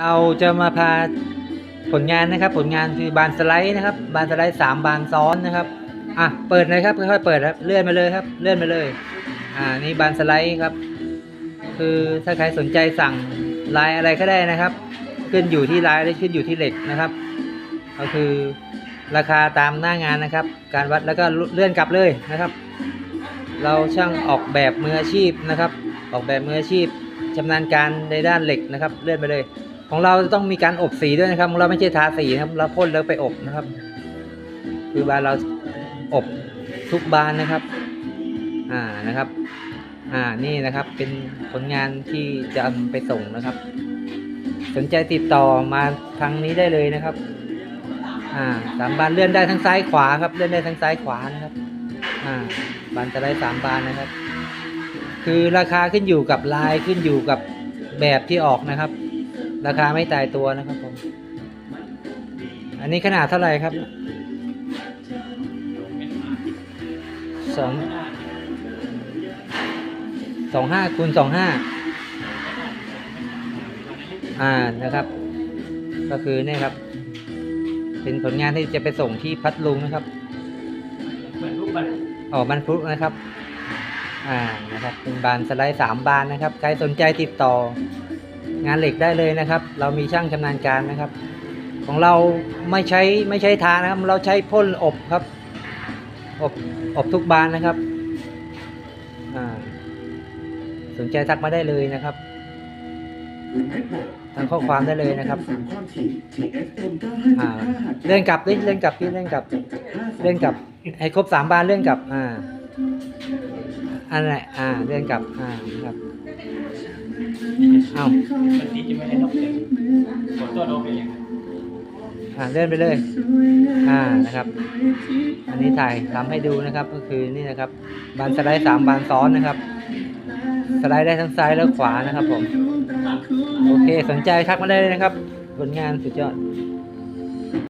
เราจะมาพาผลงานนะครับ ผลงานคือบานสไลด์นะครับ บานสไลด์สามบานซ้อนนะครับอะเปิดเลยครับค่อยๆเปิดครับเลื่อนมาเลยครับ เลื่อนมาเลย อ่านี่บานสไลด์ครับ คือถ้าใครสนใจสั่งลายอะไรก็ได้นะครับ ขึ้นอยู่ที่ลายและขึ้นอยู่ที่เหล็กนะครับ ก็คือราคาตามหน้างานนะครับ การวัดแล้วก็เลื่อนกลับเลยนะครับ เราช่างออกแบบมืออาชีพนะครับ ออกแบบมืออาชีพชำนาญการในด้านเหล็กนะครับ เลื่อนไปเลย ของเราต้องมีการอบสีด้วยนะครับเราไม่ใช่ทาสีนะครับ เราพ่นแล้วไปอบนะครับ คือบานเราอบทุกบานนะครับ อ่านะครับ อ่านี่นะครับเป็นผลงานที่จะเอาไปส่งนะครับ สนใจติดต่อมาทางนี้ได้เลยนะครับ อ่าสามบานเลื่อนได้ทั้งซ้ายขวาครับ เลื่อนได้ทั้งซ้ายขวานะครับ อ่าบานจะได้สามบานนะครับ คือราคาขึ้นอยู่กับลายขึ้นอยู่กับแบบที่ออกนะครับ ราคาไม่ตายตัวนะครับผม อันนี้ขนาดเท่าไหร่ครับสองสองห้าคูณสองห้าอ่านะครับ ก็คือเนี่ยครับ เป็นผลงานที่จะไปส่งที่พัทลุงนะครับเหมือนรูปบัตรออกบรรพุนะครับ อ่านะครับ เป็นบานสไลด์สามบานนะครับ ใครสนใจติดต่อ งานเหล็กได้เลยนะครับ เรามีช่างชำนาญการนะครับ ของเราไม่ใช้ไม่ใช้ทานะครับ เราใช้พ่นอบครับอบอบทุกบานนะครับอ่าสนใจทักมาได้เลยนะครับทางข้อความได้เลยนะครับเลื่อนกลับดิเลื่อนกลับดิเลื่อนกลับเลื่อนกลับให้ครบสามบานเลื่อนกลับ อ่าอันไหนอ่าเลื่อนกลับอ่าครับ เอ้ามันที่จะไม่ให้นกเลยกดตัวโดนไปอย่างอ่าเลื่อนไปเลยอ่านะครับ อันนี้ถ่ายทำให้ดูนะครับ ก็คือนี่นะครับบานสไลด์สามบานซ้อนนะครับ สไลด์ได้ทั้งซ้ายและขวานะครับผมโอเคสนใจทักมาได้เลยนะครับ ผลงานสุดยอด